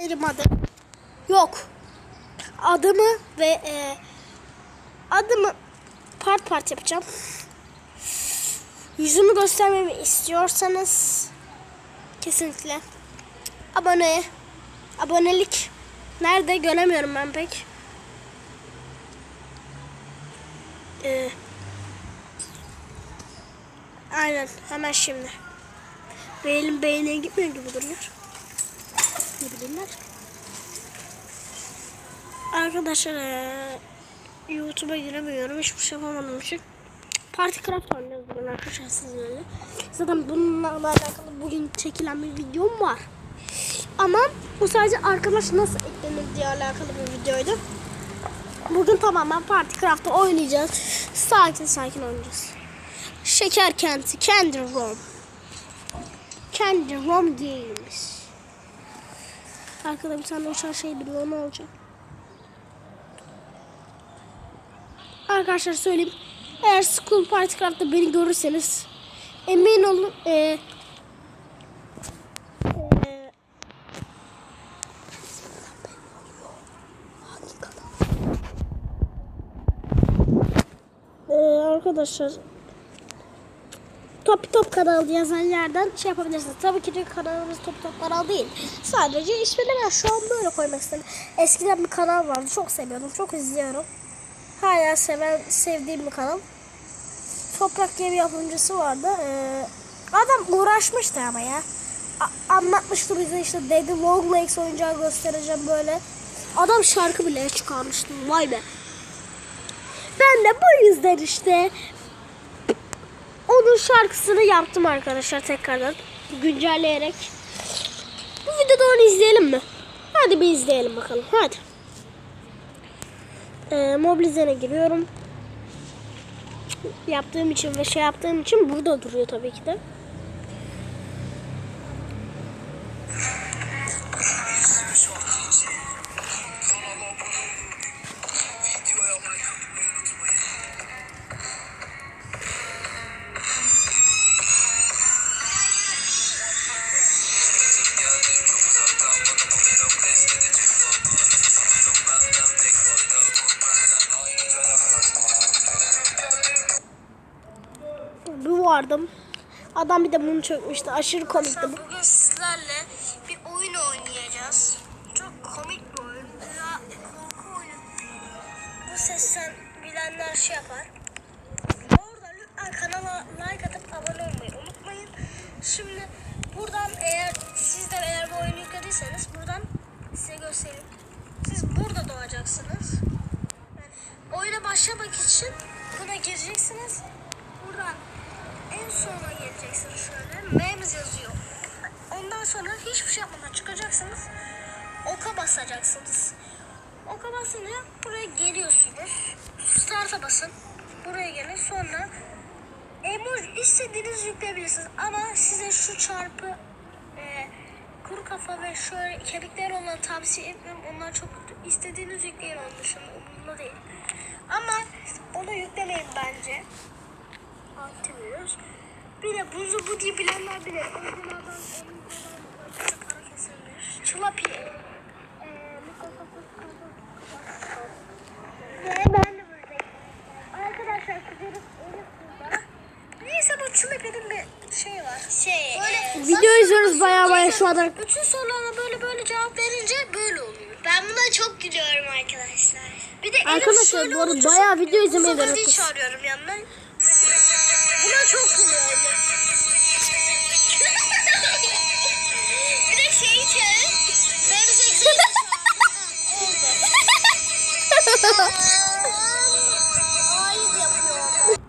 Benim adım. Yok. Adımı ve e, adımı part part yapacağım. Yüzümü göstermemi istiyorsanız kesinlikle abone abonelik nerede göremiyorum ben pek. Ee, aynen hemen şimdi. Ve elim beğeniye gitmiyor gibi duruyor. Ben. Arkadaşlar eee, YouTube'a giremiyorum. Hiçbir şey yapamadığım için. Party Craft oynuyoruz bugün arkadaşlar sizlerle. Zaten bununla alakalı bugün çekilen bir videom var. Ama bu sadece arkadaş nasıl eklenir diye alakalı bir videoydu. Bugün tamamen Party Craft'ta oynayacağız. Sakin sakin oynayacağız. Şeker Kenti, Candy Room. Candy Room Games. Arkada bir tane uçan şey biliyor ne olacak? Arkadaşlar söyleyeyim. Eğer School Party Craft'ta beni görürseniz emin olun e, e, e, arkadaşlar Top Top kanalı yazan yerden şey yapabilirsiniz. Tabii ki de kanalımız Top Top kanal değil. Sadece ismini ben şu an böyle koymak istedim. Eskiden bir kanal vardı. Çok seviyordum. Çok izliyorum. Hala seven, sevdiğim bir kanal. Toprak diye bir yapımcısı vardı. Ee, adam uğraşmıştı ama ya. A- anlatmıştı bize işte dedi Long Legs oyuncağı göstereceğim böyle. Adam şarkı bile çıkarmıştı. Vay be. Ben de bu yüzden işte onun şarkısını yaptım arkadaşlar tekrardan güncelleyerek. Bu videoda onu izleyelim mi? Hadi bir izleyelim bakalım. Hadi. Ee, Mobilize'ne giriyorum. Yaptığım için ve şey yaptığım için burada duruyor tabii ki de. Vardım. Adam bir de bunu çökmüştü. Aşırı komikti bu. Bugün sizlerle bir oyun oynayacağız. Çok komik bir oyun. Veya korku oyunu. Bu sesten bilenler şey yapar. Orada lütfen kanala like atıp abone olmayı unutmayın. Şimdi buradan eğer siz de eğer bu oyunu yüklediyseniz buradan size göstereyim. Siz burada doğacaksınız. Oyuna başlamak için buna gireceksiniz. En sona geleceksiniz şöyle. M'miz yazıyor. Ondan sonra hiçbir şey yapmadan çıkacaksınız. Oka basacaksınız. Oka basınca buraya geliyorsunuz. Start'a basın. Buraya gelin. Sonra emoji istediğiniz yükleyebilirsiniz. Ama size şu çarpı e, kuru kafa ve şöyle kemikler olan tavsiye etmiyorum. Onlar çok kötü. İstediğiniz yükleyin onun dışında. Umurumda değil. Ama onu yüklemeyin bence. Aktiviyoruz. Bir de buzu bu diye bilenler. Onlardan onlardan para. Ee, Ve ben de buradayım. Arkadaşlar burada. Neyse bu Çılapi'nin bir şeyi var. Şey, Böyle e, video izliyoruz baya baya şu anda. bütün sorularına böyle böyle cevap verince böyle oluyor. Ben buna çok gülüyorum arkadaşlar. Bir de Arkadaşlar bu arada bayağı video izlemeyi Mustafa denedik. çağırıyorum yanına. Buna çok gülüyorum. bir de şey çağır. Benim yapıyor.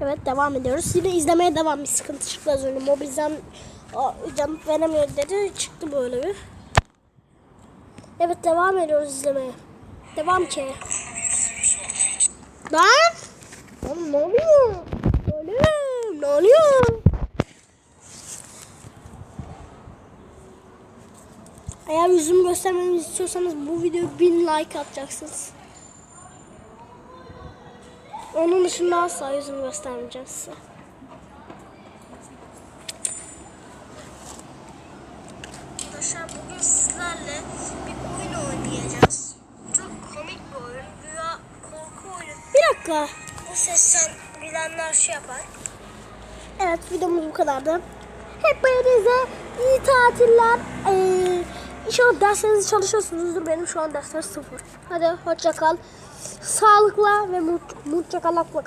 Evet devam ediyoruz. Yine izlemeye devam. Bir sıkıntı çıktı az önce. Mobilizm cam veremiyor dedi. Çıktı böyle bir. Evet devam ediyoruz izlemeye. Devam ki. Lan! Oğlum ne oluyor? Ne oluyor? Eğer yüzümü göstermemi istiyorsanız bu video bin like atacaksınız. Onun dışında asla yüzümü göstermeyeceğim size. Arkadaşlar bugün sizlerle bir oyun oynayacağız. Çok komik bir oyun. Güya korku oyunu. Bir dakika. Bu sesten bilenler şey yapar. Evet videomuz bu kadardı. Hepinize iyi tatiller. Ee, inşallah derslerinizi çalışıyorsunuzdur. Benim şu an dersler sıfır. Hadi hoşça kal. Sağlıkla ve mut, mutlu kalakla kalın.